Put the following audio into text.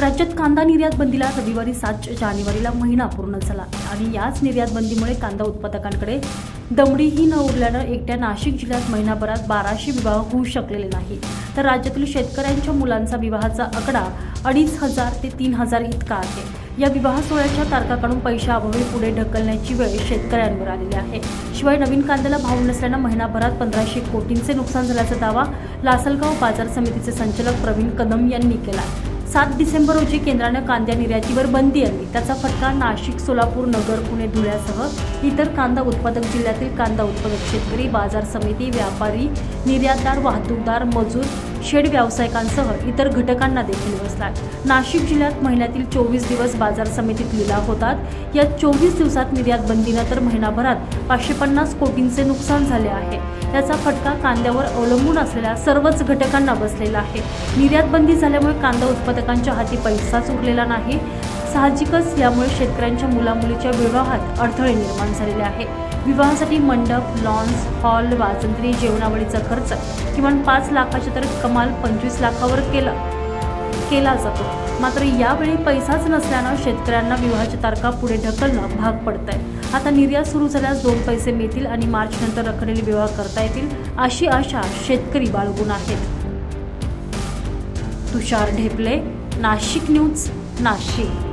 राज्यात कांदा निर्यात बंदीला रविवारी सात जानेवारीला महिना पूर्ण झाला. आणि याच निर्यात बंदीमुळे कांदा उत्पादकांकडे दमडीही न उरल्यानं एकट्या नाशिक जिल्ह्यात महिनाभरात बाराशे विवाह होऊ शकलेले नाही. तर राज्यातील शेतकऱ्यांच्या मुलांचा विवाहाचा आकडा अडीच हजार ते तीन हजार इतका आहे. या विवाह सोहळ्याच्या तारखाकडून पैशाअभावी पुढे ढकलण्याची वेळ शेतकऱ्यांवर आलेली आहे. शिवाय नवीन कांद्याला भाव नसल्यानं महिनाभरात पंधराशे कोटींचे नुकसान झाल्याचा दावा लासलगाव बाजार समितीचे संचालक प्रवीण कदम यांनी केला. सात डिसेंबर रोजी केंद्रानं कांद्या निर्यातीवर बंदी आणली. त्याचा फटका नाशिक सोलापूर नगर पुणे धुळ्यासह इतर कांदा उत्पादक जिल्ह्यातील कांदा उत्पादक शेतकरी बाजार समिती व्यापारी निर्यातदार वाहतूकदार मजूर शेड व्यावसायिकांसह इतर घटकांना देखील बसला नाशिक जिल्ह्यात महिन्यातील चोवीस दिवस बाजार समितीत लिलाव होतात. या चोवीस दिवसात निर्यात बंदीनं तर महिनाभरात पाचशे पन्नास कोटींचे नुकसान झाले आहे. याचा फटका कांद्यावर अवलंबून असलेल्या सर्वच घटकांना बसलेला आहे. निर्यात बंदी झाल्यामुळे कांदा उत्पादकांच्या हाती पैसाच उरलेला नाही. साहजिकच यामुळे शेतकऱ्यांच्या मुलामुलीच्या विवाहात अडथळे निर्माण झालेले आहे विवाहासाठी मंडप लॉन्स हॉल वाजंत्री जेवणावळीचा खर्च किमान पाच लाखाच्या तर कमाल पंचवीस लाखावर केला केला जातो. मात्र यावेळी पैसाच नसल्यानं शेतकऱ्यांना विवाहाच्या तारखा पुढे ढकलणं भाग पडत आहे आता निर्यात सुरू झाल्यास दोन पैसे मिळतील आणि मार्च नंतर रखडलेले विवाह करता येतील अशी आशा शेतकरी बाळगून आहेत. तुषार ढेपले नाशिक न्यूज नाशिक.